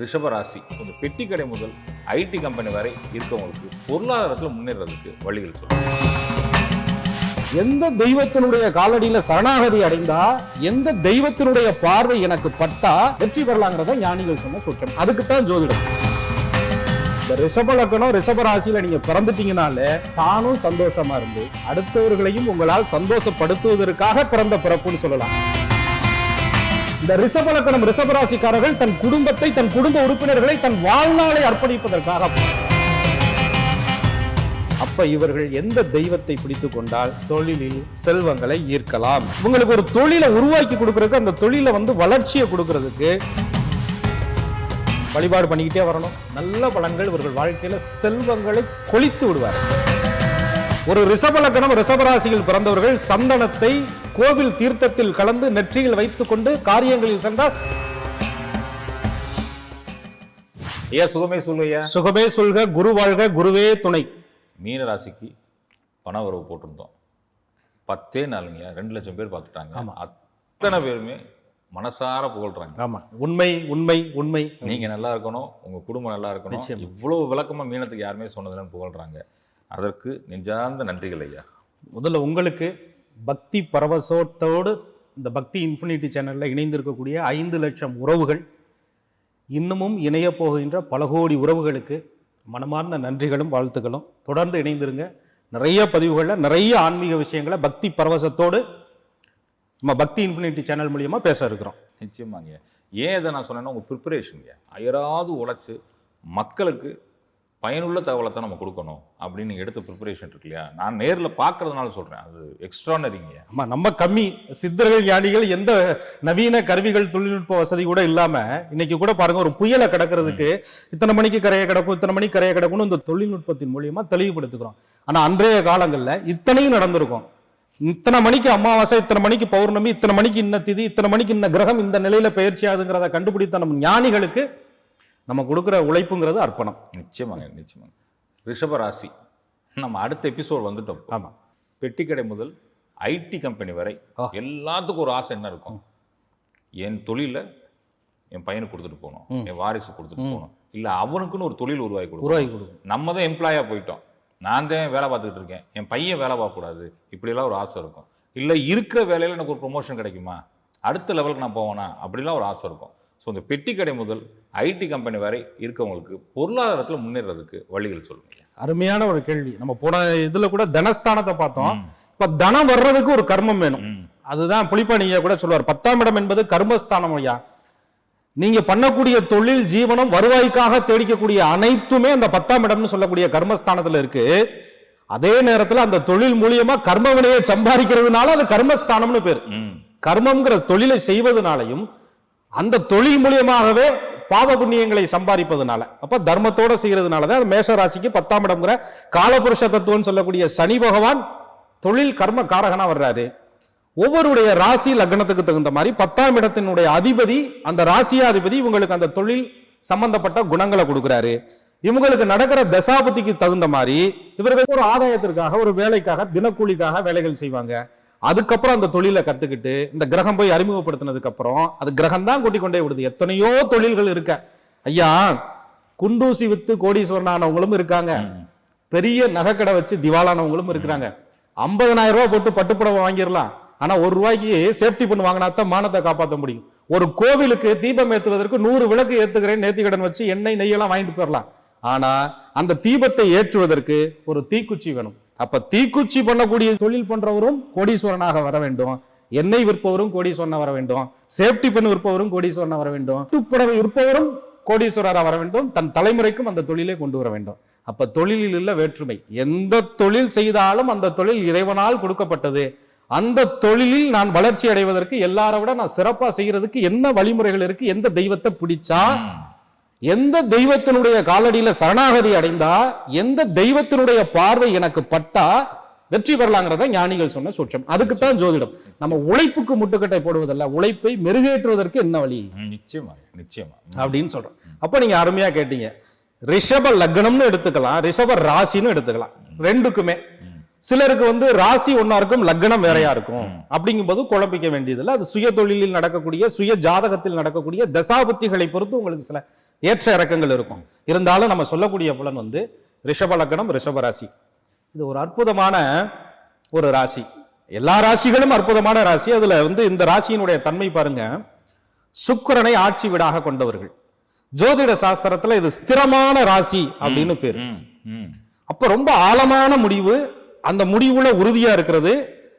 ரிஷபராசி. கொஞ்சம் பெட்டி கடை முதல் ஐடி கம்பெனி வரை இருக்கவங்களுக்கு பொருளாதாரத்தில் முன்னேறதுக்கு வழிகள் சொல்லுங்கள் எந்த தெய்வத்தினுடைய காலடியில சரணாகதி அடைந்தா எந்த தெய்வத்தினுடைய பார்வை எனக்கு பட்டா வெற்றி பெறலாங்கிறத ஞானிகள் சொன்ன சுற்றம் அதுக்குத்தான் ஜோதிடம். இந்த ரிஷப லக்கணம் ரிஷப ராசியில நீங்க பிறந்துட்டீங்கனாலே தானும் சந்தோஷமா இருந்து அடுத்தவர்களையும் உங்களால் சந்தோஷப்படுத்துவதற்காக பிறந்த பிறப்புன்னு சொல்லலாம். இந்த ரிஷபலக்கணம் ரிஷபராசிக்காரர்கள் தன் குடும்பத்தை தன் குடும்ப உறுப்பினர்களை தன் வாழ்நாளை அர்ப்பணிப்பதற்காக. அப்ப இவர்கள் எந்த தெய்வத்தை பிடித்து கொண்டால் தொழிலில் செல்வங்களை ஈர்க்கலாம். உங்களுக்கு ஒரு தொழிலை உருவாக்கி கொடுக்கறதுக்கு அந்த தொழிலை வந்து வளர்ச்சியை கொடுக்கறதுக்கு வழிபாடு பண்ணிக்கிட்டே வரணும். நல்ல பலன்கள் இவர்கள் வாழ்க்கையில செல்வங்களை கொளித்து விடுவார்கள். ஒரு ரிஷப லக்கணம் ரிஷபராசியில் பிறந்தவர்கள் சந்தனத்தை கோவில் தீர்த்தத்தில் கலந்து நெற்றியில் வைத்துக் கொண்டு காரியங்களில் சென்றால் ஐயா சுகமே சொல்லுயா சுகமே சொல்க குரு வாழ்க குருவே துணை. மீன ராசிக்கு பண வரவு போட்டிருந்தோம். பத்தே நாளுங்க ரெண்டு லட்சம் பேர் பார்த்துட்டாங்க. அத்தனை பேருமே மனசார புகழ்றாங்க. ஆமா. உண்மை உண்மை உண்மை. நீங்க நல்லா இருக்கணும் உங்க குடும்பம் நல்லா இருக்கணும். இவ்வளவு விளக்கமா மீனத்துக்கு யாருமே சொன்னதுலன்னு புகழ்றாங்க. அதற்கு நெஞ்சார்ந்த நன்றிகள் ஐயா. முதல்ல உங்களுக்கு பக்தி பரவசத்தோடு இந்த பக்தி இன்ஃபினிட்டி சேனலில் இணைந்திருக்கக்கூடிய ஐந்து லட்சம் உறவுகள் இன்னமும் இணைய போகின்ற பல கோடி உறவுகளுக்கு மனமார்ந்த நன்றிகளும் வாழ்த்துக்களும். தொடர்ந்து இணைந்திருங்க. நிறைய பதிவுகளில் நிறைய ஆன்மீக விஷயங்களை பக்தி பரவசத்தோடு நம்ம பக்தி இன்ஃபினிட்டி சேனல் மூலியமாக பேச இருக்கிறோம். நிச்சயமாங்க ஏன் இதை நான் சொன்னேன்னா உங்கள் ப்ரிப்பரேஷனுங்க அயராது உழைச்சி மக்களுக்கு பயனுள்ள தகவலை தான் நம்ம கொடுக்கணும் அப்படின்னு நீங்க எடுத்த ப்ரிப்பரேஷன் இருக்கு இல்லையா? நான் நேரில் பார்க்கறதுனால சொல்கிறேன் அது எக்ஸ்ட்ரானரிங்க ஆமா நம்ம கம்மி சித்தர்கள் ஞானிகள் எந்த நவீன கருவிகள் தொழில்நுட்ப வசதி கூட இல்லாம இன்னைக்கு கூட பாருங்க ஒரு புயலை கடக்கிறதுக்கு இத்தனை மணிக்கு கரையை கிடக்கும் இத்தனை மணிக்கு கரையை கிடக்கும்னு இந்த தொழில்நுட்பத்தின் மூலியமா தெளிவுபடுத்துகிறோம் ஆனா அன்றைய காலங்கள்ல இத்தனையும் நடந்திருக்கும். இத்தனை மணிக்கு அமாவாசை இத்தனை மணிக்கு பௌர்ணமி இத்தனை மணிக்கு இன்ன திதி இத்தனை மணிக்கு இன்ன கிரகம் இந்த நிலையில பயிற்சி ஆகுதுங்கிறத கண்டுபிடித்த நம்ம ஞானிகளுக்கு நம்ம கொடுக்குற உழைப்புங்கிறது அர்ப்பணம். நிச்சயமாங்க நிச்சயமாங்க. ரிஷப ராசி நம்ம அடுத்த எபிசோட் வந்துட்டோம். ஆமா. பெட்டிக்கடை முதல் ஐடி கம்பெனி வரை. எல்லாத்துக்கும் ஒரு ஆசை என்ன இருக்கும்? என் தொழிலை என் பையனுக்கு கொடுத்துட்டு போகணும். என் வாரிசு கொடுத்துட்டு போகணும். இல்லை அவனுக்குன்னு ஒரு தொழில் உருவாக்கி கொடுக்கணும். உருவாக்கி கொடுக்கும் நம்ம தான் எம்ப்ளாயாக போயிட்டோம். நான் தான் வேலை பார்த்துக்கிட்டு இருக்கேன். என் பையன் வேலை பார்க்கக்கூடாது. இப்படிலாம் ஒரு ஆசை இருக்கும். இல்லை இருக்கிற வேலையில் எனக்கு ஒரு ப்ரொமோஷன் கிடைக்குமா? அடுத்த லெவலுக்கு நான் போவேனா? அப்படிலாம் ஒரு ஆசை இருக்கும். ஸோ இந்த பெட்டி கடை முதல் ஐடி கம்பெனி வரை இருக்கவங்களுக்கு பொருளாதாரத்தில் முன்னேறதுக்கு வழிகள் சொல்லுங்க. அருமையான ஒரு கேள்வி. நம்ம போன இதுல கூட தனஸ்தானத்தை பார்த்தோம். இப்ப தனம் வர்றதுக்கு ஒரு கர்மம் வேணும். அதுதான் புலிப்பாணிய கூட சொல்லுவார். பத்தாம் இடம் என்பது கர்மஸ்தானம் ஐயா. நீங்க பண்ணக்கூடிய தொழில் ஜீவனம் வருவாய்க்காக தேடிக்கக்கூடிய அனைத்துமே அந்த பத்தாம் இடம்னு சொல்லக்கூடிய கர்மஸ்தானத்துல இருக்கு. அதே நேரத்துல அந்த தொழில் மூலியமா கர்ம வினையை சம்பாதிக்கிறதுனால அது கர்மஸ்தானம்னு பேர். கர்மம்ங்கிற தொழிலை செய்வதனாலையும் அந்த தொழில் மூலியமாகவே பாவ புண்ணியங்களை சம்பாதிப்பதுனால. அப்ப தர்மத்தோட செய்கிறதுனால தான் மேஷ ராசிக்கு பத்தாம் இடம்ங்கிற காலபுருஷ தத்துவம்னு சொல்லக்கூடிய சனி பகவான் தொழில் கர்ம காரகனா வர்றாரு. ஒவ்வொருடைய ராசி லக்னத்துக்கு தகுந்த மாதிரி பத்தாம் இடத்தினுடைய அதிபதி அந்த ராசியாதிபதி இவங்களுக்கு அந்த தொழில் சம்பந்தப்பட்ட குணங்களை கொடுக்குறாரு. இவங்களுக்கு நடக்கிற தசாபதிக்கு தகுந்த மாதிரி இவர்கள் ஒரு ஆதாயத்திற்காக ஒரு வேலைக்காக தினக்கூலிக்காக வேலைகள் செய்வாங்க. அதுக்கப்புறம் அந்த தொழிலை கத்துக்கிட்டு இந்த கிரகம் போய் அறிமுகப்படுத்தினதுக்கு அப்புறம் அது கிரகம் தான் கூட்டிக் கொண்டே விடுது. எத்தனையோ தொழில்கள் இருக்க. ஐயா குண்டூசி வித்து கோடீஸ்வரன் ஆனவங்களும் இருக்காங்க பெரிய நகைக்கடை வச்சு திவாலானவங்களும் இருக்கிறாங்க. ஐம்பதனாயிரம் ரூபாய் போட்டு பட்டுப்புடவை வாங்கிடலாம். ஆனா ஒரு ரூபாய்க்கு சேஃப்டி பண்ணி வாங்கினா தான் மானத்தை காப்பாற்ற முடியும். ஒரு கோவிலுக்கு தீபம் ஏத்துவதற்கு நூறு விளக்கு ஏத்துக்கிறேன் நேர்த்தி கடன் வச்சு எண்ணெய் நெய்யெல்லாம் வாங்கிட்டு போயிடலாம். ஆனா அந்த தீபத்தை ஏற்றுவதற்கு ஒரு தீக்குச்சி வேணும். அப்ப தீக்குச்சி பண்ணக்கூடிய தொழில் பண்றவரும் கோடீஸ்வரனாக வர வேண்டும். எண்ணெய் விற்பவரும் கோடீஸ்வரனாக வர வேண்டும். சேஃப்டி பெண் விற்பவரும் கோடீஸ்வரனாக வர வேண்டும். துப்புடவை விற்பவரும் கோடீஸ்வரராக வர வேண்டும். தன் தலைமுறைக்கும் அந்த தொழிலை கொண்டு வர வேண்டும். அப்ப தொழிலில் உள்ள வேற்றுமை எந்த தொழில் செய்தாலும் அந்த தொழில் இறைவனால் கொடுக்கப்பட்டது. அந்த தொழிலில் நான் வளர்ச்சி அடைவதற்கு எல்லாரை விட நான் சிறப்பா செய்யறதுக்கு என்ன வழிமுறைகள் இருக்கு எந்த தெய்வத்தை பிடிச்சா எந்த தெய்வத்தினுடைய காலடியில சரணாகதி அடைந்தா எந்த தெய்வத்தினுடைய பார்வை எனக்கு பட்டா வெற்றி பெறலாங்கிறத ஞானிகள் சொன்ன சூட்சம். அதுக்குத்தான் ஜோதிடம். நம்ம உழைப்புக்கு முட்டுக்கட்டை போடுவதல்ல உழைப்பை மெருகேற்றுவதற்கு என்ன வழி? நிச்சயமா நிச்சயமா. அப்படின்னு சொல்றோம். அப்ப நீங்க அருமையா கேட்டீங்க. ரிஷப லக்னம்னு எடுத்துக்கலாம் ரிஷப ராசின்னு எடுத்துக்கலாம். ரெண்டுக்குமே. சிலருக்கு வந்து ராசி ஒண்ணா இருக்கும் லக்னம் வேறையா இருக்கும். அப்படிங்கும்போது குழப்பிக்க வேண்டியதில்லை. அது சுய தொழிலில் நடக்கக்கூடிய சுய ஜாதகத்தில் நடக்கக்கூடிய தசாபுத்திகளை பொறுத்து உங்களுக்கு சில ஏற்ற இறக்கங்கள் இருக்கும். இருந்தாலும் நம்ம சொல்லக்கூடிய புலன் வந்து ரிஷப லக்னம் ரிஷப ராசி. இது ஒரு அற்புதமான ஒரு ராசி. எல்லா ராசிகளும் அற்புதமான ராசி. அதுல வந்து இந்த ராசியினுடைய தன்மை பாருங்க. சுக்கிரனை ஆட்சி வீடாக கொண்டவர்கள். ஜோதிட சாஸ்திரத்துல இது ஸ்திரமான ராசி அப்படின்னு பேரு. அப்ப ரொம்ப ஆழமான முடிவு. அந்த முடிவுல உறுதியா இருக்கிறது.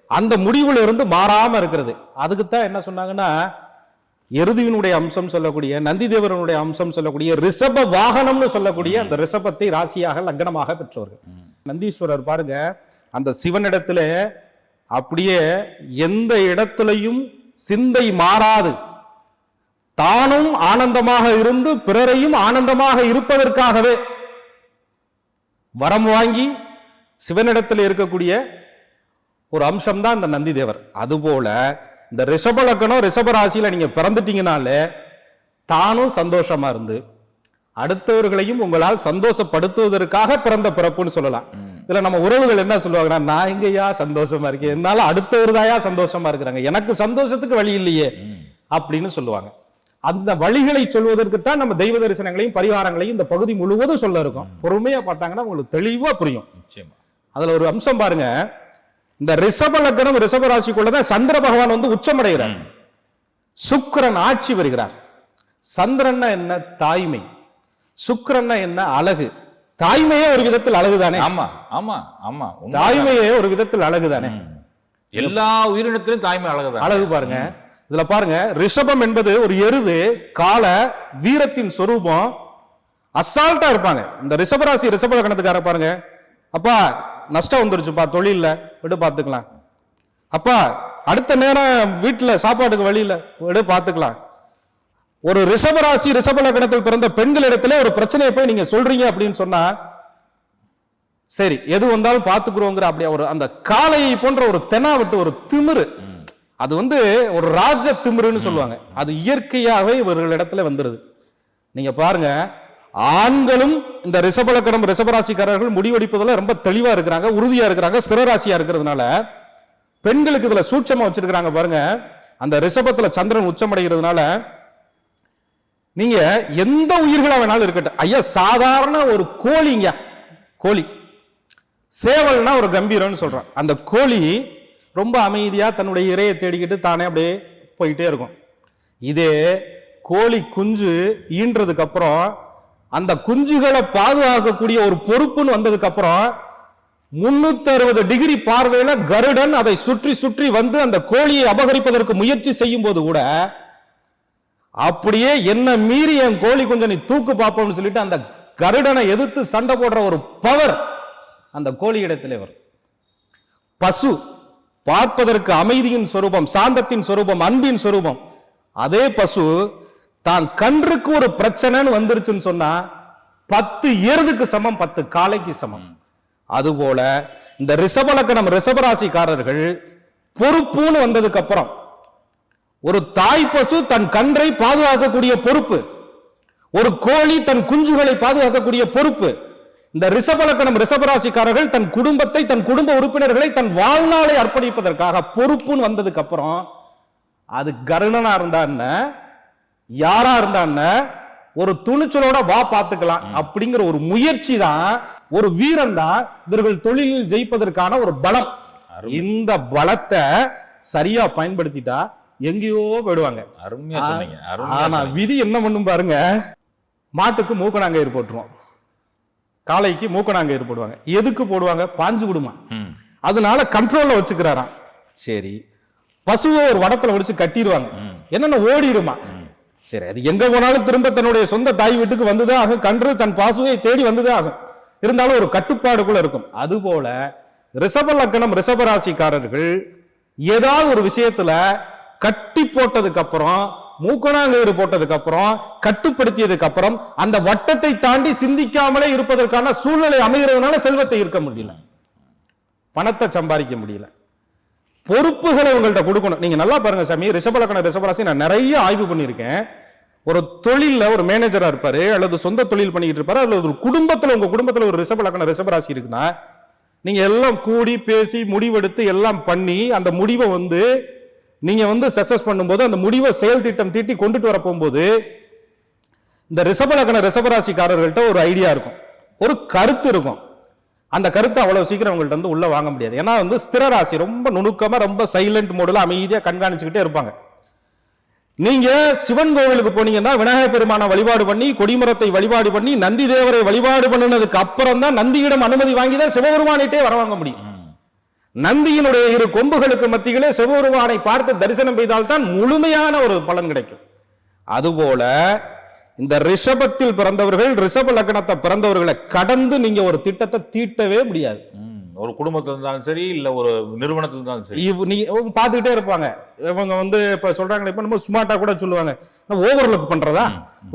அந்த முடிவுல இருந்து மாறாம இருக்கிறது. அதுக்கு தான் என்ன சொன்னாங்கன்னா எருதுவினுடைய அம்சம் சொல்லக்கூடிய நந்திதேவரனுடைய அம்சம் சொல்லக்கூடிய ரிஷப வாகனம்னு சொல்லக்கூடிய அந்த ரிஷபத்தை ராசியாக லக்னமாக பெற்றவர்கள் நந்தீஸ்வரர் பாருங்க அந்த சிவனிடத்துல அப்படியே எந்த இடத்துலையும் சிந்தை மாறாது. தானும் ஆனந்தமாக இருந்து பிறரையும் ஆனந்தமாக இருப்பதற்காகவே வரம் வாங்கி சிவனிடத்தில் இருக்கக்கூடிய ஒரு அம்சம் தான் இந்த நந்தி தேவர் அதுபோல இந்த ரிஷப லக்கணம் ரிஷப ராசியில நீங்க பிறந்துட்டீங்கனாலே தானும் சந்தோஷமா இருந்து அடுத்தவர்களையும் உங்களால் சந்தோஷப்படுத்துவதற்காக பிறந்த பிறப்புன்னு சொல்லலாம். இதுல நம்ம உறவுகள் என்ன சொல்லுவாங்கன்னா நான் எங்கேயா சந்தோஷமா இருக்கேன் என்னால அடுத்தவர் தாயா சந்தோஷமா இருக்கிறாங்க எனக்கு சந்தோஷத்துக்கு வழி இல்லையே அப்படின்னு சொல்லுவாங்க. அந்த வழிகளை சொல்வதற்கு தான் நம்ம தெய்வ தரிசனங்களையும் பரிகாரங்களையும் இந்த பகுதி முழுவதும் சொல்ல இருக்கோம். பொறுமையா பார்த்தாங்கன்னா உங்களுக்கு தெளிவா புரியும். அதுல ஒரு அம்சம் பாருங்க. இந்த ரிஷப லக்னம் ரிஷப ராசிக்குள்ளதான் சந்திர பகவான் வந்து உச்சமடைகிறார். சுக்கிரன் ஆட்சி வருகிறார். சந்திரன்னா என்ன? தாய்மை. சுக்கிரன்னா என்ன? அழகு. தாய்மையே ஒரு விதத்தில் அழகுதானே? ஆமா ஆமா ஆமா. தாய்மையே ஒரு விதத்தில் அழகுதானே? எல்லா உயிரினத்திலும் தாய்மை அழகுதான். அழகு பாருங்க. இதுல பாருங்க ரிஷபம் என்பது ஒரு எருது கால வீரத்தின் சொரூபம். அசால்ட்டா இருப்பாங்க. இந்த ரிஷபராசி ரிஷப லக்னத்துக்கார பாருங்க. அப்பா நஷ்டம் வந்துருச்சுப்பா தொழில்ல. விடு பார்த்துக்கலாம். அப்பா அடுத்த நேரம் வீட்டில் சாப்பாட்டுக்கு வழியில் விடு பார்த்துக்கலாம். ஒரு ரிஷபராசி ரிஷப லக்னத்தில் பிறந்த பெண்களிடத்துல ஒரு பிரச்சனையை போய் நீங்க சொல்றீங்க அப்படின்னு சொன்னா சரி எது வந்தாலும் பாத்துக்கிறோங்கிற அப்படி ஒரு அந்த காளையை போன்ற ஒரு தெனா விட்டு ஒரு திமிரு. அது வந்து ஒரு ராஜ திமிருன்னு சொல்லுவாங்க. அது இயற்கையாகவே இவர்களிடத்துல வந்துருது. நீங்க பாருங்க ஆண்களும் இந்த ரிஷபலக்கணம் ரிஷபராசிக்காரர்கள் முடிவெடிப்பதில் ரொம்ப தெளிவாக இருக்கிறாங்க உறுதியாக இருக்கிறாங்க சிறராசியாக இருக்கிறதுனால பெண்களுக்கு இதில் சூட்சமாக வச்சிருக்கிறாங்க பாருங்க. அந்த ரிஷபத்தில் சந்திரன் உச்சமடைகிறதுனால நீங்க எந்த உயிர்களாக வேணாலும் இருக்கட்டும். ஐயா சாதாரண ஒரு கோழிங்க கோழி. சேவல்னா ஒரு கம்பீரம்னு சொல்கிறேன் அந்த கோழி ரொம்ப அமைதியாக தன்னுடைய இரையை தேடிக்கிட்டு தானே அப்படியே போயிட்டே இருக்கும். இதே கோழி குஞ்சு ஈன்றதுக்கப்புறம் அந்த குஞ்சுகளை பாதுகாக்கக்கூடிய ஒரு பொறுப்புன்னு வந்ததுக்கு அப்புறம் முன்னூத்தி அறுபது டிகிரி பார்வையில கருடன் அதை சுற்றி சுற்றி வந்து அந்த கோழியை அபகரிப்பதற்கு முயற்சி செய்யும் போது கூட அப்படியே என்ன மீறி என் கோழி கொஞ்சம் நீ தூக்கு பார்ப்போம்னு சொல்லிட்டு அந்த கருடனை எதிர்த்து சண்டை போடுற ஒரு பவர் அந்த கோழி இடத்திலே வரும். பசு பார்ப்பதற்கு அமைதியின் சொரூபம் சாந்தத்தின் சொரூபம் அன்பின் சொரூபம். அதே பசு தான் கன்றுக்கு ஒரு பிரச்சனைன்னு வந்துருச்சுன்னு சொன்னா பத்து எருதுக்கு சமம் பத்து காளைக்கு சமம். அதுபோல இந்த ரிஷபலக்கணம் ரிஷபராசிக்காரர்கள் பொறுப்புன்னு வந்ததுக்கு அப்புறம் ஒரு தாய் பசு தன் கன்றை பாதுகாக்கக்கூடிய பொறுப்பு ஒரு கோழி தன் குஞ்சுகளை பாதுகாக்கக்கூடிய பொறுப்பு. இந்த ரிஷபலக்கணம் ரிஷபராசிக்காரர்கள் தன் குடும்பத்தை தன் குடும்ப உறுப்பினர்களை தன் வாழ்நாளை அர்ப்பணிப்பதற்காக பொறுப்புன்னு வந்ததுக்கு அப்புறம் அது கருணனா இருந்தா என்ன? யாரா இருந்தா என்ன? ஒரு துணிச்சலோட வா பார்த்துக்கலாம் அப்படிங்கிற ஒரு முயற்சி தான் ஒரு வீரன் தான் இவர்கள் தொழிலில் ஜெயிப்பதற்கான ஒரு பலம். இந்த பலத்தை சரியா பயன்படுத்திட்டா எங்கேயோ போயிடுவாங்க. ஆனா. விதி என்ன பண்ணும் பாருங்க. மாட்டுக்கு மூக்கணாங்கயிறு போட்டுருவோம். காளைக்கு மூக்கணாங்கயிறு போடுவாங்க. எதுக்கு போடுவாங்க? பாஞ்சு விடுமா. அதனால கண்ட்ரோல்ல வச்சுக்கிறாராம். சரி. பசுவை ஒரு வடத்துல ஒடிச்சு கட்டிடுவாங்க. என்னென்ன ஓடிடுமா? சரி அது எங்க போனாலும் திரும்ப தன்னுடைய சொந்த தாய் வீட்டுக்கு வந்துதான் ஆகும் கன்று தன் பாசுவை தேடி வந்துதான் ஆகும் இருந்தாலும் ஒரு கட்டுப்பாடுக்குள்ள இருக்கும். அதுபோல ரிஷப லக்கணம் ரிஷபராசிக்காரர்கள் ஏதாவது ஒரு விஷயத்துல கட்டி போட்டதுக்கு அப்புறம் மூக்கணாங்கயிறு போட்டதுக்கு அப்புறம் கட்டுப்படுத்தியதுக்கு அப்புறம் அந்த வட்டத்தை தாண்டி சிந்திக்காமலே இருப்பதற்கான சூழ்நிலை அமைகிறதுனால செல்வத்தை இருக்க முடியல. பணத்தை சம்பாதிக்க முடியல. பொறுப்புகளை உங்கள்கிட்ட கொடுக்கணும். நீங்க நல்லா பாருங்க சாமி ரிஷபலக்கண ரிஷபராசி நான் நிறைய ஆய்வு பண்ணியிருக்கேன். ஒரு தொழிலில் ஒரு மேனேஜராக இருப்பார் அல்லது சொந்த தொழில் பண்ணிக்கிட்டு இருப்பார் அல்லது ஒரு குடும்பத்தில் உங்கள் குடும்பத்தில் ஒரு ரிஷபலக்கண ரிஷபராசி இருக்குன்னா நீங்கள் எல்லாம் கூடி பேசி முடிவெடுத்து எல்லாம் பண்ணி அந்த முடிவை வந்து நீங்கள் வந்து சக்ஸஸ் பண்ணும்போது அந்த முடிவை செயல் திட்டம் தீட்டி கொண்டுட்டு வர போகும்போது இந்த ரிஷபலக்கண ரிஷபராசிக்காரர்கள்ட்ட ஒரு ஐடியா இருக்கும். ஒரு கருத்து இருக்கும். அந்த கருத்தை அவ்வளோ சீக்கிரம் அவங்கள்ட்ட வந்து உள்ளே வாங்க முடியாது. ஏன்னா வந்து ஸ்திர ராசி ரொம்ப நுணுக்கமாக ரொம்ப சைலண்ட் மோடில் அமைதியாக கண்காணிச்சுக்கிட்டே இருப்பாங்க. நீங்க சிவன் கோவிலுக்கு போனீங்கன்னா விநாயகர் பெருமான வழிபாடு பண்ணி கொடிமரத்தை வழிபாடு பண்ணி நந்தி தேவரை வழிபாடு பண்ணினதுக்கு அப்புறம் தான் நந்தியிடம் அனுமதி வாங்கி தான் சிவபெருமானிட்டே வர வாங்க முடியும். நந்தியினுடைய இரு கொம்புகளுக்கு மத்தியிலே சிவபெருமானை பார்த்து தரிசனம் செய்தால் தான் முழுமையான ஒரு பலன் கிடைக்கும் அதுபோல இந்த ரிஷபத்தில் பிறந்தவர்கள் ரிஷப லக்னத்தை பிறந்தவர்களை கடந்து நீங்க ஒரு திட்டத்தை தீட்டவே முடியாது. ஒரு குடும்பத்துல இருந்தாலும் சரி இல்ல ஒரு நிறுவனத்துல இருந்தாலும் சரி. இவ் நீ பார்த்துக்கிட்டே இருப்பாங்க. இவங்க வந்து இப்ப சொல்றாங்க இப்ப நம்ம ஸ்மார்ட்டா கூட சொல்லுவாங்க. ஓவர்லுக் பண்றதா?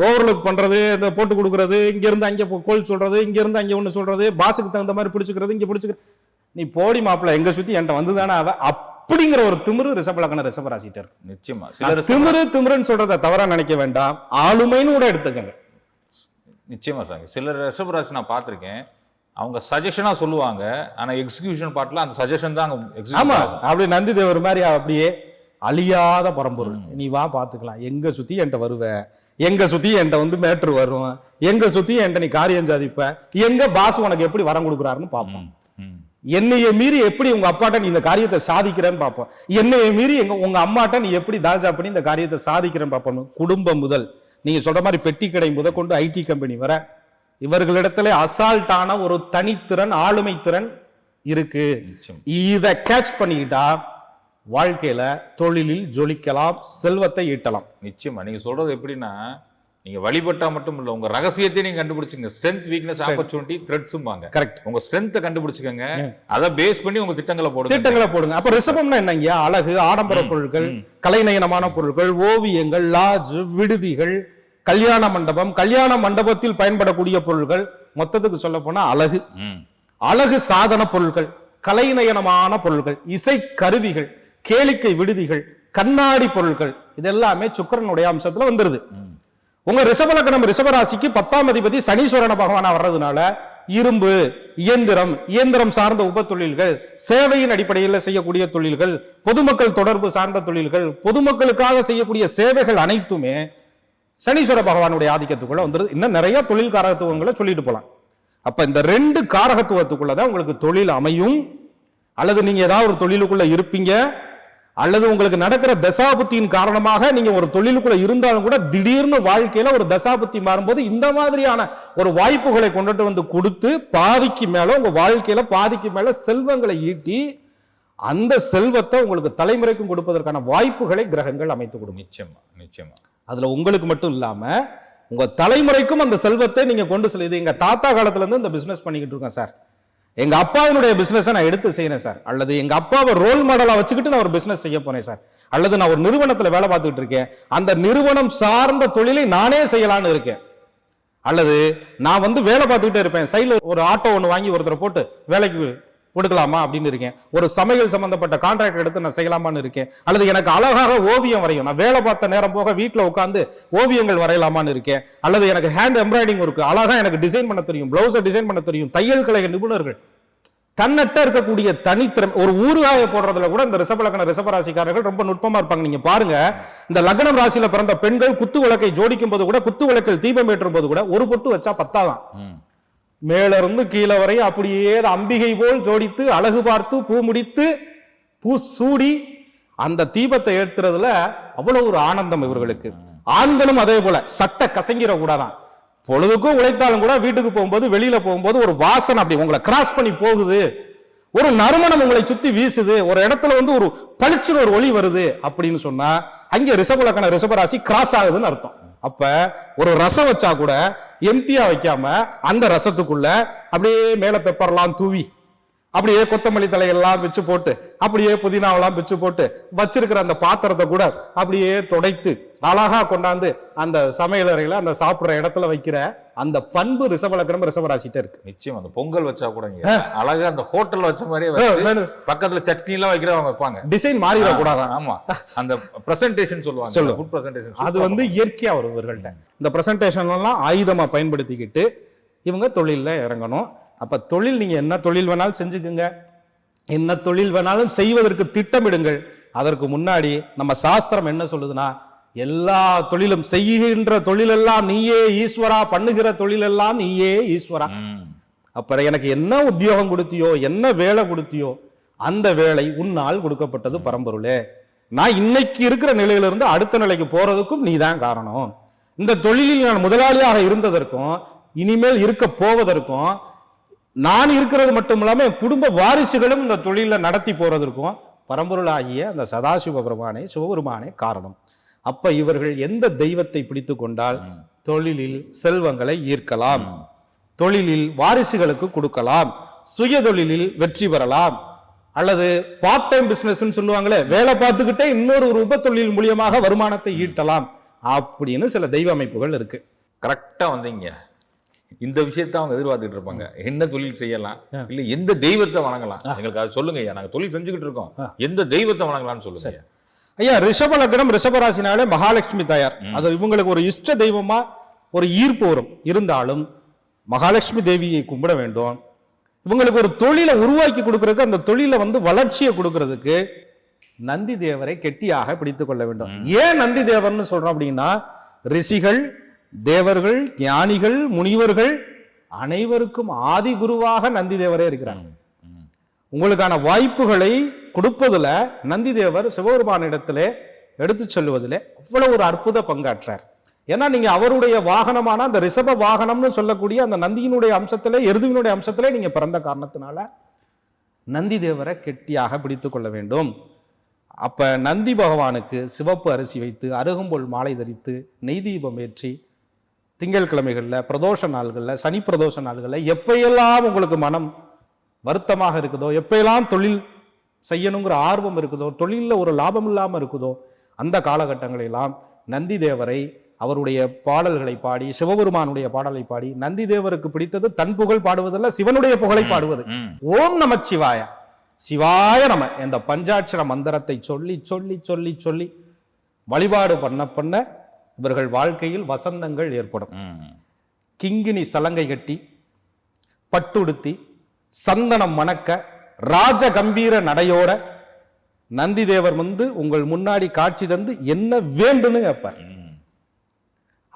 ஓவர்லுக் பண்றது இந்த போட்டு கொடுக்கறது இங்க இருந்து அங்க கோல் சொல்றது இங்க இருந்து அங்க ஒண்ணு சொல்றது பாஸுக்கு தகுந்த மாதிரி பிடிச்சுக்கிறது இங்க பிடிச்சுக்கிறது. நீ போடி மாப்பிள்ள எங்க சுத்தி என்கிட்ட வந்துதானே அவ அப்படிங்கிற ஒரு திமிரு ரிஷபலக்கண ரிஷபராசிட்ட இருக்கு. நிச்சயமா. திமிரு திமிருன்னு சொல்றத தவறா நினைக்க வேண்டாம். ஆளுமைன்னு கூட எடுத்துக்கங்க. நிச்சயமா சார் சிலர் ரிஷபராசி நான் பார்த்திருக்கேன். அவங்க சஜஷனா சொல்லுவாங்க. ஆனா எக்ஸிகியூஷன் பார்ட்ல அந்த சஜஷன் தான் அங்க execute ஆமா. ஆகும். அப்படி நந்தி தேவர் மாதிரி அப்படியே அழியாத பரம்பொருள். நீ வா பாத்துக்கலாம். எங்க சுத்தி என்கிட்ட வருவ? எங்க சுத்தி என்கிட்ட வந்து மேட்ரு வரும். எங்க சுத்தி என்கிட்ட நீ காரியம் சாதிப்ப? எங்க பாஸ் உனக்கு எப்படி வரம் கொடுக்குறாருன்னு பார்ப்போம். என்னைய மீறி எப்படி உங்க அப்பாட்ட நீ இந்த காரியத்தை சாதிக்கிறேன்னு பார்ப்போம். என்னைய மீறி எங்க உங்க அம்மாட்ட நீ எப்படி தாஜா பண்ணி இந்த காரியத்தை சாதிக்கிறேன்னு பார்ப்போம் குடும்பம் முதல். நீங்க சொல்ற மாதிரி பெட்டி கடை முதற்கொண்டு ஐடி கம்பெனி வர இவர்களிடத்துல அசால்ட்டான ஒரு தனித்திறன் ஆளுமை திறன் இருக்கு இத கேட்ச் பண்ணிக்கிட்டா வாழ்க்கையில தொழிலில் ஜொலிக்கலாம் செல்வத்தை ஈட்டலாம். நிச்சயமா. நீங்க சொல்றது எப்படின்னா நீங்க வழிபட்டா மட்டும் இல்ல உங்க ரகசியத்தை நீங்க கண்டுபிடிச்சுங்க. ஸ்ட்ரென்த் வீக்னஸ் ஆப்பர்ச்சுனிட்டி த்ரெட்ஸும்பாங்க கரெக்ட் உங்க ஸ்ட்ரென்த்தை கண்டுபிடிச்சுக்கங்க. அதை பேஸ் பண்ணி உங்க திட்டங்களை போடுங்க. திட்டங்களை போடுங்க. அப்ப ரிஷபம்னா என்னங்க அழகு ஆடம்பர பொருட்கள் கலைநயனமான பொருட்கள் ஓவியங்கள் லாட்ஜ் விடுதிகள் கல்யாண மண்டபம் கல்யாண மண்டபத்தில் பயன்படக்கூடிய பொருட்கள் மொத்தத்துக்கு சொல்ல போனா அழகு. அழகு சாதன பொருட்கள் கலைநயனமான பொருட்கள் இசை கருவிகள் கேளிக்கை விடுதிகள் கண்ணாடி பொருட்கள் இதெல்லாமே சுக்கிரனுடைய அம்சத்துல வந்துருது. உங்க ரிஷபலக்கணம் ரிஷபராசிக்கு பத்தாம் அதிபதி சனீஸ்வரன பகவானா வர்றதுனால இரும்பு இயந்திரம் இயந்திரம் சார்ந்த உப தொழில்கள் சேவையின் அடிப்படையில் செய்யக்கூடிய தொழில்கள் பொதுமக்கள் தொடர்பு சார்ந்த தொழில்கள் பொதுமக்களுக்காக செய்யக்கூடிய சேவைகள் அனைத்துமே சனீஸ்வர பகவானுடைய ஆதிக்கத்துக்குள்ள வந்துருது இன்னும் நிறைய தொழில் காரகத்துவங்களை சொல்லிட்டு போகலாம் அப்ப இந்த ரெண்டு காரகத்துவத்துக்குள்ள தான் உங்களுக்கு தொழில் அமையும். அல்லது நீங்க ஏதாவது ஒரு தொழிலுக்குள்ள இருப்பீங்க. அல்லது உங்களுக்கு நடக்கிற தசாபுத்தியின் காரணமாக நீங்க ஒரு தொழிலுக்குள்ள இருந்தாலும் கூட திடீர்னு வாழ்க்கையில ஒரு தசாபுத்தி மாறும்போது இந்த மாதிரியான ஒரு வாய்ப்புகளை கொண்டுட்டு வந்து கொடுத்து பாதிக்கு மேல உங்க வாழ்க்கையில பாதிக்கு மேல செல்வங்களை ஈட்டி அந்த செல்வத்தை உங்களுக்கு தலைமுறைக்கும் கொடுப்பதற்கான வாய்ப்புகளை கிரகங்கள் அமைத்து கொடுக்கும். நிச்சயமா நிச்சயமா. அதில் உங்களுக்கு மட்டும் இல்லாமல் உங்கள் தலைமுறைக்கும் அந்த செல்வத்தை நீங்கள் கொண்டு செல்ல இது தாத்தா காலத்துலேருந்து இந்த பிஸ்னஸ் பண்ணிக்கிட்டு இருக்கேன் சார். எங்கள் அப்பாவினுடைய பிஸ்னஸை நான் எடுத்து செய்கிறேன் சார். அல்லது எங்கள் அப்பாவை ரோல் மாடலாக வச்சுக்கிட்டு நான் ஒரு பிஸ்னஸ் செய்ய போனேன் சார். அல்லது நான் ஒரு நிறுவனத்தில் வேலை பார்த்துக்கிட்டு இருக்கேன். அந்த நிறுவனம் சார்ந்த தொழிலை நானே செய்யலான்னு இருக்கேன். அல்லது நான் வந்து வேலை பார்த்துக்கிட்டே இருப்பேன். சைடில் ஒரு ஆட்டோ ஒன்று வாங்கி ஒருத்தரை போட்டு வேலைக்கு கொடுக்கலாமா அப்படின்னு இருக்கேன். ஒரு சமையல் சம்பந்தப்பட்ட கான்ட்ராக்ட் எடுத்து நான் செய்யலாமான்னு இருக்கேன். அல்லது எனக்கு அழகாக ஓவியம் வரையும் நான் வேலை பார்த்த நேரம் போக வீட்டில் உட்காந்து ஓவியங்கள் வரையலாமான்னு இருக்கேன். அல்லது எனக்கு ஹேண்ட் எம்ப்ராய்டிங் இருக்கு அழகாக எனக்கு டிசைன் பண்ண தெரியும். பிளவுஸை டிசைன் பண்ண தெரியும். தையல் கலை நிபுணர்கள். தன்னட்ட இருக்கக்கூடிய தனித்திறமை ஒரு ஊறுகாய போடுறதுல கூட இந்த ரிஷபலக்கண ரிஷபராசிக்காரர்கள் ரொம்ப நுட்பமா இருப்பாங்க. நீங்க பாருங்க. இந்த லக்னம் ராசியில பிறந்த பெண்கள் குத்து விளக்கை ஜோடிக்கும் போது கூட குத்து விளக்கில் தீபம் ஏற்றும் போது கூட ஒரு பொட்டு வச்சா பத்தாதான். மேலிருந்து கீழே வரை அப்படியே அம்பிகை போல் ஜோடித்து அழகு பார்த்து பூ முடித்து பூ சூடி அந்த தீபத்தை ஏற்றுறதுல அவ்வளவு ஒரு ஆனந்தம் இவர்களுக்கு. ஆண்களும் அதே போல சட்டை கசங்கிற கூடாதான். பொழுதுக்கும் உழைத்தாலும் கூட வீட்டுக்கு போகும்போது வெளியில போகும்போது ஒரு வாசனை அப்படி உங்களை கிராஸ் பண்ணி போகுது. ஒரு நறுமணம் உங்களை சுத்தி வீசுது. ஒரு இடத்துல வந்து ஒரு பளிச்சுன்னு ஒரு ஒளி வருது அப்படின்னு சொன்னா அங்கே ரிஷபலக்கண ரிஷபராசி கிராஸ் ஆகுதுன்னு அர்த்தம். அப்ப ஒரு ரசம் வச்சா கூட எம்டியா வைக்காம அந்த ரசத்துக்குள்ள அப்படியே மேல பெப்பர்லாம் தூவி அப்படியே கொத்தமல்லி தலையெல்லாம் பிச்சு போட்டு அப்படியே புதினாவெல்லாம் பிச்சு போட்டு வச்சிருக்கிற அந்த பாத்திரத்தை கூட அப்படியே துடைத்து அழகா கொண்டாந்து அந்த சமையலறையில அந்த சாப்பிடுற இடத்துல வைக்கிற அந்த பண்பு ரிஷபலக்கணம் ரிஷபராசிட்ட இருக்கு. நிச்சயம் அந்த பொங்கல் வச்சா கூட அழகா அந்த ஹோட்டல் வச்ச மாதிரியே வச்சு. பக்கத்துல சட்னி எல்லாம் வைக்கிறவங்க வைப்பாங்க. டிசைன் மாறிடக்கூடாதான் ஆமா. அந்த பிரசன்டேஷன் சொல்லுவாங்க சொல்லுவோம். ஃபுட் பிரசன்டேஷன் அது வந்து இயற்கையா வரும் இவர்கள்ட்ட இந்த பிரசன்டேஷன் எல்லாம் ஆயுதமா பயன்படுத்திக்கிட்டு இவங்க தொழில்ல இறங்கணும். அப்ப தொழில் நீங்க என்ன தொழில் வேணாலும் செஞ்சுக்குங்க. என்ன தொழில் வேணாலும் செய்வதற்கு திட்டமிடுங்கள். அதற்கு முன்னாடி நம்ம சாஸ்திரம் என்ன சொல்லுதுன்னா எல்லா தொழிலும் செய்கின்ற தொழிலெல்லாம் நீயே ஈஸ்வரா பண்ணுகிற தொழிலெல்லாம் நீயே ஈஸ்வரா. அப்புறம் எனக்கு என்ன உத்தியோகம் கொடுத்தியோ என்ன வேலை கொடுத்தியோ அந்த வேலை உன்னால் கொடுக்கப்பட்டது பரம்பொருளே. நான் இன்னைக்கு இருக்கிற நிலையிலிருந்து அடுத்த நிலைக்கு போறதுக்கும் நீதான் காரணம். இந்த தொழிலில் நான் முதலாளியாக இருந்ததற்கும் இனிமேல் இருக்க போவதற்கும் நான் இருக்கிறது மட்டும் இல்லாம என் குடும்ப வாரிசுகளும் இந்த தொழிலை நடத்தி போறதற்கும் பரம்பொருளாகிய அந்த சதாசிவ பெருமானே சிவபெருமானே காரணம். அப்ப இவர்கள் எந்த தெய்வத்தை பிடித்து கொண்டால் தொழிலில் செல்வங்களை ஈர்க்கலாம். தொழிலில் வாரிசுகளுக்கு கொடுக்கலாம். சுய தொழிலில் வெற்றி பெறலாம். அல்லது பார்ட் டைம் பிசினஸ் சொல்லுவாங்களே வேலை பார்த்துக்கிட்டே இன்னொரு ஒரு உப தொழில் மூலியமாக வருமானத்தை ஈட்டலாம் அப்படின்னு சில தெய்வ அமைப்புகள் இருக்கு. கரெக்டா வந்தீங்க. இந்த விஷயத்தை அவங்க எதிர்பார்த்துட்டு இருப்பாங்க. என்ன தொழில் செய்யலாம்? இல்ல எந்த தெய்வத்தை வணங்கலாம்? எங்களுக்கு அது சொல்லுங்க ஐயா. நாங்க தொழில் செஞ்சுக்கிட்டு இருக்கோம். எந்த தெய்வத்தை வணங்கலாம்னு சொல்லுங்க ஐயா. ஐயா ரிஷப லக்னம் ரிஷபராசினாலே மகாலட்சுமி தாயார். அது இவங்களுக்கு ஒரு இஷ்ட தெய்வமா ஒரு ஈர்ப்பு வரும். இருந்தாலும் மகாலட்சுமி தேவியை கும்பிட வேண்டும். இவங்களுக்கு ஒரு தொழிலை உருவாக்கி கொடுக்கறதுக்கு அந்த தொழிலை வந்து வளர்ச்சியை கொடுக்கறதுக்கு நந்தி தேவரை கெட்டியாக பிடித்துக் கொள்ள வேண்டும். ஏன் நந்தி தேவர்னு சொல்றோம் அப்படின்னா ரிஷிகள் தேவர்கள் ஞானிகள் முனிவர்கள் அனைவருக்கும் ஆதி குருவாக நந்தி தேவரே இருக்கிறார். உங்களுக்கான வாய்ப்புகளை கொடுப்பதுல நந்தி தேவர் சிவபெருமானிடத்திலே எடுத்துச் சொல்லுவதிலே அவ்வளவு ஒரு அற்புத பங்காற்றார். ஏன்னா நீங்க அவருடைய வாகனமான அந்த ரிஷப வாகனம்னு சொல்லக்கூடிய அந்த நந்தியினுடைய அம்சத்திலே எருதுவினுடைய அம்சத்திலே நீங்க பிறந்த காரணத்தினால நந்தி தேவரை கெட்டியாக பிடித்துக் கொள்ள வேண்டும். அப்ப நந்தி பகவானுக்கு சிவப்பு அரிசி வைத்து அருகம்புல் மாலை தரித்து நெய் தீபம் ஏற்றி திங்கட்கிழமைகளில் பிரதோஷ நாள்களில் சனி பிரதோஷ நாள்களில் எப்பையெல்லாம் உங்களுக்கு மனம் வருத்தமாக இருக்குதோ எப்பெல்லாம் தொழில் செய்யணுங்கிற ஆர்வம் இருக்குதோ தொழிலில் ஒரு லாபம் இல்லாமல் இருக்குதோ அந்த காலகட்டங்களெல்லாம் நந்தி தேவரை அவருடைய பாடல்களை பாடி சிவபெருமானுடைய பாடலை பாடி நந்தி தேவருக்கு பிடித்தது தன் புகழ் பாடுவதல்ல சிவனுடைய புகழை பாடுவது. ஓம் நமச்சிவாய சிவாய. நம. இந்த பஞ்சாட்சர மந்திரத்தை சொல்லி சொல்லி சொல்லி சொல்லி வழிபாடு பண்ண பண்ண இவர்கள் வாழ்க்கையில் வசந்தங்கள் ஏற்படும். கிங்கினி சலங்கை கட்டி பட்டுடுத்தி சந்தனம் மணக்க ராஜ கம்பீர நடையோட நந்தி தேவர் வந்து உங்கள் முன்னாடி காட்சி தந்து என்ன வேண்டும்னு கேட்பார்.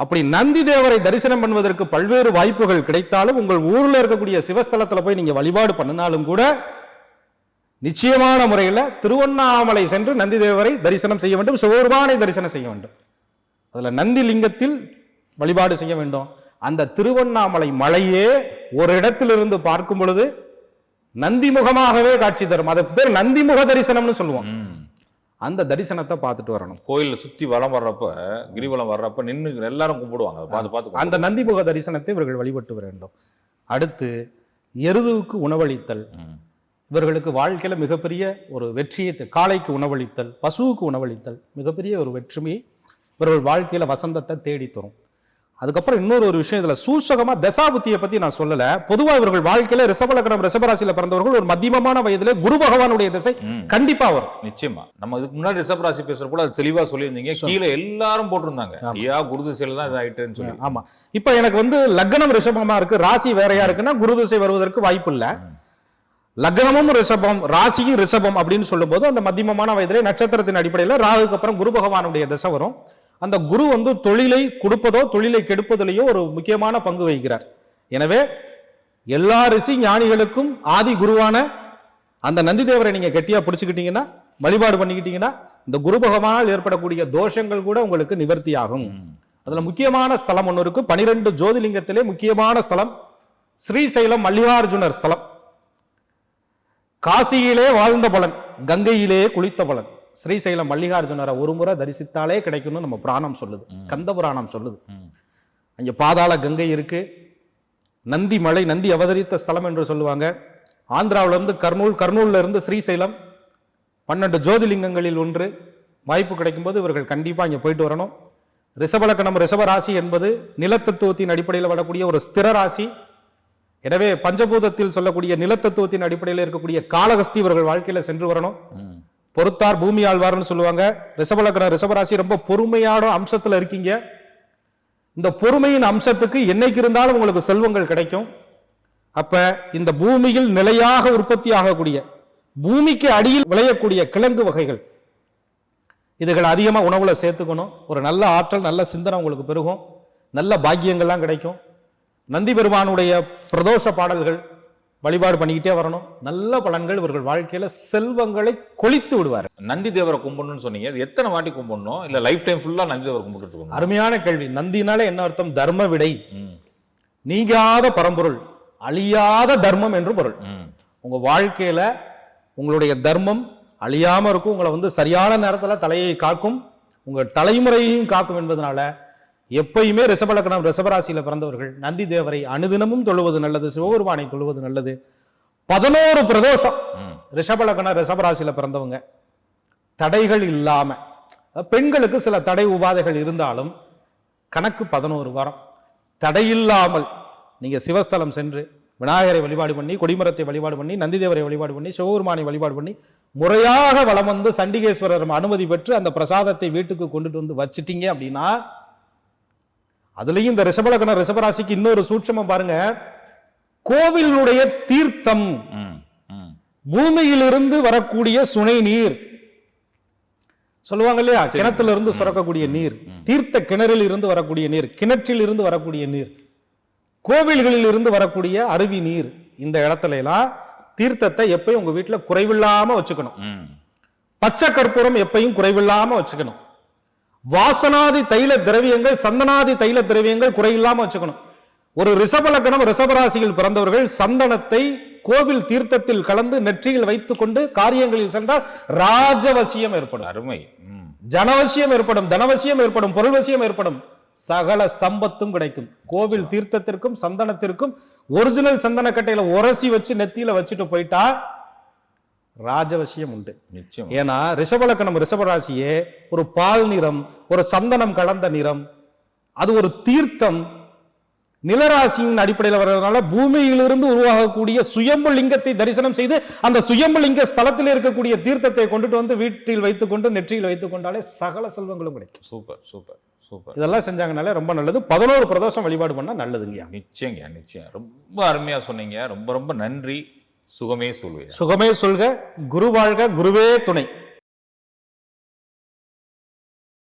அப்படி நந்தி தேவரை தரிசனம் பண்ணுவதற்கு பல்வேறு வாய்ப்புகள் கிடைத்தாலும் உங்கள் ஊர்ல இருக்கக்கூடிய சிவஸ்தலத்துல போய் நீங்க வழிபாடு பண்ணினாலும் கூட நிச்சயமான முறையில் திருவண்ணாமலை சென்று நந்தி தேவரை தரிசனம் செய்ய வேண்டும் சிவபெருமானை தரிசனம் செய்ய வேண்டும் அதுல நந்தி லிங்கத்தில் வழிபாடு செய்ய வேண்டும். அந்த திருவண்ணாமலை மலையே ஒரு இடத்திலிருந்து பார்க்கும் பொழுது நந்தி முகமாகவே காட்சி தரும். அதுக்கு பேர் நந்தி முக தரிசனம்னு சொல்லுவோம். அந்த தரிசனத்தை பார்த்துட்டு வரணும். கோயில்ல சுத்தி வலம் வர்றப்ப கிரிவலம் வர்றப்ப நின்னு எல்லாரும் கும்பிடுவாங்க. அதை பார்த்து பார்த்து அந்த நந்தி முக தரிசனத்தை இவர்கள் வழிபட்டு வர வேண்டும். அடுத்து எருதுவுக்கு உணவளித்தல். இவர்களுக்கு வாழ்க்கையில மிகப்பெரிய ஒரு வெற்றியை காளைக்கு உணவளித்தல் பசுவுக்கு உணவளித்தல் மிகப்பெரிய ஒரு வெற்றுமையை இவர்கள் வாழ்க்கையில வசந்தத்தை தேடி தரும். அதுக்கப்புறம் இன்னொரு ஒரு விஷயம் இதுல சூசகமா தசாபுத்தியை பத்தி நான் சொல்லல. பொதுவா இவர்கள் வாழ்க்கையில ரிஷபலக்கணம் ரிஷபராசியில பிறந்தவர்கள் ஒரு மத்தியமமான வயதிலே குரு பகவானுடைய திசை கண்டிப்பா வரும். நிச்சயமா. நம்ம இதுக்கு முன்னாடி ரிஷப் ராசி பேசுறப்போ அது தெளிவா சொல்லியிருந்தீங்க. கீழே எல்லாரும் போட்டிருந்தாங்க. ஐயா குரு திசையில தான் இது ஆயிட்டுன்னு சொல்லி ஆமா. இப்ப எனக்கு வந்து லக்னம் ரிஷபமா இருக்கு ராசி வேறையா இருக்குன்னா குரு திசை வருவதற்கு வாய்ப்பு இல்ல. லக்னமும் ரிஷபம் ராசியும் ரிஷபம் அப்படின்னு சொல்லும்போது அந்த மத்தியமமான வயதிலே நட்சத்திரத்தின் அடிப்படையில் ராகுக்கு அப்புறம் குரு பகவானுடைய திசை வரும். அந்த குரு வந்து தொழிலை கொடுப்பதோ தொழிலை கெடுப்பதிலேயோ ஒரு முக்கியமான பங்கு வகிக்கிறார். எனவே எல்லா ரிஷி ஞானிகளுக்கும் ஆதி குருவான அந்த நந்தி தேவரை நீங்கள் கெட்டியாக பிடிச்சிக்கிட்டீங்கன்னா வழிபாடு பண்ணிக்கிட்டீங்கன்னா இந்த குரு பகவானால் ஏற்படக்கூடிய தோஷங்கள் கூட உங்களுக்கு நிவர்த்தி ஆகும் அதில் முக்கியமான ஸ்தலம் ஒன்று இருக்குது பனிரெண்டு ஜோதிலிங்கத்திலே முக்கியமான ஸ்தலம் ஸ்ரீசைலம் மல்லிகார்ஜுனர் ஸ்தலம். காசியிலே வாழ்ந்த பலன் கங்கையிலே குளித்த பலன். ஸ்ரீசைலம் மல்லிகார்ஜுனரை ஒரு முறை தரிசித்தாலே கிடைக்கும்னு நம்ம புராணம் சொல்லுது. கந்த புராணம் சொல்லுது. அங்கே பாதாள கங்கை இருக்கு. நந்தி மலை நந்தி அவதரித்த ஸ்தலம் என்று சொல்லுவாங்க. ஆந்திராவுல இருந்து கர்னூல் கர்னூல்ல இருந்து ஸ்ரீசைலம். பன்னெண்டு ஜோதிலிங்கங்களில் ஒன்று. வாய்ப்பு கிடைக்கும்போது இவர்கள் கண்டிப்பா இங்க போயிட்டு வரணும். ரிஷபலக்கணம் ரிஷப ராசி என்பது நிலத்தத்துவத்தின் அடிப்படையில் வரக்கூடிய ஒரு ஸ்திர ராசி. எனவே பஞ்சபூதத்தில் சொல்லக்கூடிய நிலத்தத்துவத்தின் அடிப்படையில் இருக்கக்கூடிய காலகஸ்தி இவர்கள் வாழ்க்கையில சென்று வரணும். பொறுத்தார் பூமி ஆழ்வார்னு சொல்லுவாங்க. ரிஷபலக்கணம் ரிஷபராசி ரொம்ப பொறுமையான அம்சத்தில் இருக்கீங்க. இந்த பொறுமையின் அம்சத்துக்கு என்னைக்கு இருந்தாலும் உங்களுக்கு செல்வங்கள் கிடைக்கும். அப்ப இந்த பூமியில் நிலையாக உற்பத்தி ஆகக்கூடிய பூமிக்கு அடியில் விளையக்கூடிய கிழங்கு வகைகள் இதுகள் அதிகமாக உணவுல சேர்த்துக்கணும். ஒரு நல்ல ஆற்றல் நல்ல சிந்தனை உங்களுக்கு பெருகும். நல்ல பாக்கியங்கள்லாம் கிடைக்கும். நந்தி பெருமானுடைய பிரதோஷ பாடல்கள் வழிபாடு பண்ணிக்கிட்டே வரணும். நல்ல பலன்கள் இவர்கள் வாழ்க்கையில செல்வங்களை கொளித்து விடுவார். நந்தி தேவரை கும்பிடணும்னு சொன்னீங்க. அது எத்தனை வாட்டி கும்பிடணும்? இல்ல லைஃப் டைம் ஃபுல்லா நந்தி தேவரை கும்பிட்டு இருக்கணும்? அருமையான கேள்வி. நந்தினாலே என்ன அர்த்தம்? தர்ம விடை. நீங்காத பரம்பொருள் அழியாத தர்மம் என்று பொருள். ம், உங்க வாழ்க்கையில உங்களுடைய தர்மம் அழியாம இருக்கும். உங்களை வந்து சரியான நேரத்துல தலையை காக்கும். உங்கள் தலைமுறையையும் காக்கும் என்பதனால எப்பயுமே ரிஷபலக்கணம் ரிஷபராசியில பிறந்தவர்கள் நந்தி தேவரை அனுதினமும் தொழுவது நல்லது சிவபெருமானை தொழுவது நல்லது. பதினோரு பிரதோஷம். ம். ரிஷபலக்கண ரிஷபராசியில பிறந்தவங்க. தடைகள் இல்லாம. அஹ் பெண்களுக்கு சில தடை உபாதைகள் இருந்தாலும் கணக்கு பதினோரு வாரம். தடையில்லாமல் நீங்க சிவஸ்தலம் சென்று விநாயகரை வழிபாடு பண்ணி கொடிமரத்தை வழிபாடு பண்ணி நந்திதேவரை வழிபாடு பண்ணி சிவபெருமானை வழிபாடு பண்ணி முறையாக வலம் வந்து சண்டிகேஸ்வரர் அனுமதி பெற்று அந்த பிரசாதத்தை வீட்டுக்கு கொண்டுட்டு வந்து வச்சிட்டீங்க அப்படின்னா அதுலயும் இந்த ரிஷபலக்கண ரிஷபராசிக்கு இன்னொரு சூட்சமம் பாருங்க. கோவிலுடைய தீர்த்தம். பூமியிலிருந்து வரக்கூடிய சுனை நீர். சொல்லுவாங்க இல்லையா? கிணத்துல இருந்து சுரக்கக்கூடிய நீர். தீர்த்த கிணறில் இருந்து வரக்கூடிய நீர். கிணற்றில் இருந்து வரக்கூடிய நீர். கோவில்களில் இருந்து வரக்கூடிய அருவி நீர். இந்த இடத்துல எல்லாம் தீர்த்தத்தை எப்பயும் உங்க வீட்டுல குறைவில்லாம வச்சுக்கணும். பச்சை கற்பூரம் எப்பயும் குறைவில்லாம வச்சுக்கணும். வாசனாதி தைல திரவியங்கள் சந்தனாதி தைல திரவியங்கள் குறையில்லாம வச்சுக்கணும். ஒரு ரிஷபலக்கணம் ரிஷபராசியில் பிறந்தவர்கள் சந்தனத்தை கோவில் தீர்த்தத்தில் கலந்து நெற்றியில் வைத்துக் கொண்டு காரியங்களில் சென்றால் ராஜவசியம் ஏற்படும். அருமை. ஜனவசியம் ஏற்படும் தனவசியம் ஏற்படும் பொருள்வசியம் ஏற்படும். சகல சம்பத்தும் கிடைக்கும். கோவில் தீர்த்தத்திற்கும் சந்தனத்திற்கும் ஒரிஜினல் சந்தன கட்டையில உரசி வச்சு நெத்தியில வச்சுட்டு போயிட்டா ராஜவசியம் உண்டு. நிச்சயம். ஏன்னா ரிஷபலக்கணம் ரிஷபராசியே ஒரு பால் நிறம் ஒரு சந்தனம் கலந்த நிறம் அது ஒரு தீர்த்தம். நிலராசியின் அடிப்படையில் வர்றதுனால பூமியிலிருந்து உருவாகக்கூடிய சுயம்பு லிங்கத்தை தரிசனம் செய்து அந்த சுயம்பு லிங்க ஸ்தலத்தில் இருக்கக்கூடிய தீர்த்தத்தை கொண்டுட்டு வந்து வீட்டில் வைத்துக்கொண்டு நெற்றியில் வைத்துக் கொண்டாலே சகல செல்வங்களும் கிடைக்கும். Super super super. இதெல்லாம் செஞ்சாங்கனாலே ரொம்ப நல்லது. பதினோரு பிரதோஷம் வழிபாடு பண்ணா நல்லதுங்கய்யா. நிச்சயங்க நிச்சயம். ரொம்ப அருமையா சொன்னீங்க. ரொம்ப ரொம்ப நன்றி. சுகமே சொல்லுவேன் சுகமே சொல்க குரு வாழ்க குருவே துணை.